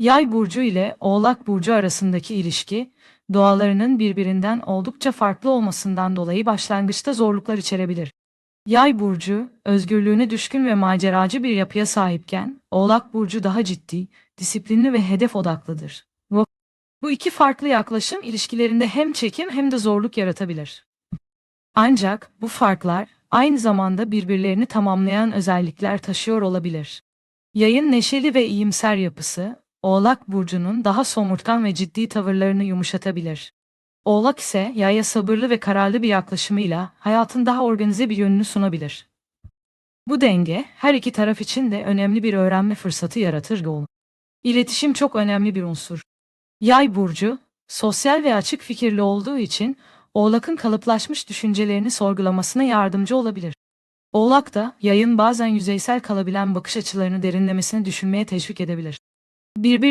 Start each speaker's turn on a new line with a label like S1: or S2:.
S1: Yay burcu ile Oğlak burcu arasındaki ilişki, doğalarının birbirinden oldukça farklı olmasından dolayı başlangıçta zorluklar içerebilir. Yay burcu, özgürlüğüne düşkün ve maceracı bir yapıya sahipken, Oğlak burcu daha ciddi, disiplinli ve hedef odaklıdır. Bu, iki farklı yaklaşım ilişkilerinde hem çekim hem de zorluk yaratabilir. Ancak bu farklar aynı zamanda birbirlerini tamamlayan özellikler taşıyor olabilir. Yayın neşeli ve iyimser yapısı, Oğlak burcunun daha somurtkan ve ciddi tavırlarını yumuşatabilir. Oğlak ise yaya sabırlı ve kararlı bir yaklaşımıyla hayatın daha organize bir yönünü sunabilir. Bu denge her iki taraf için de önemli bir öğrenme fırsatı yaratır yol. İletişim çok önemli bir unsur. Yay burcu, sosyal ve açık fikirli olduğu için Oğlak'ın kalıplaşmış düşüncelerini sorgulamasına yardımcı olabilir. Oğlak da yayın bazen yüzeysel kalabilen bakış açılarını derinlemesine düşünmeye teşvik edebilir. Birbirlerine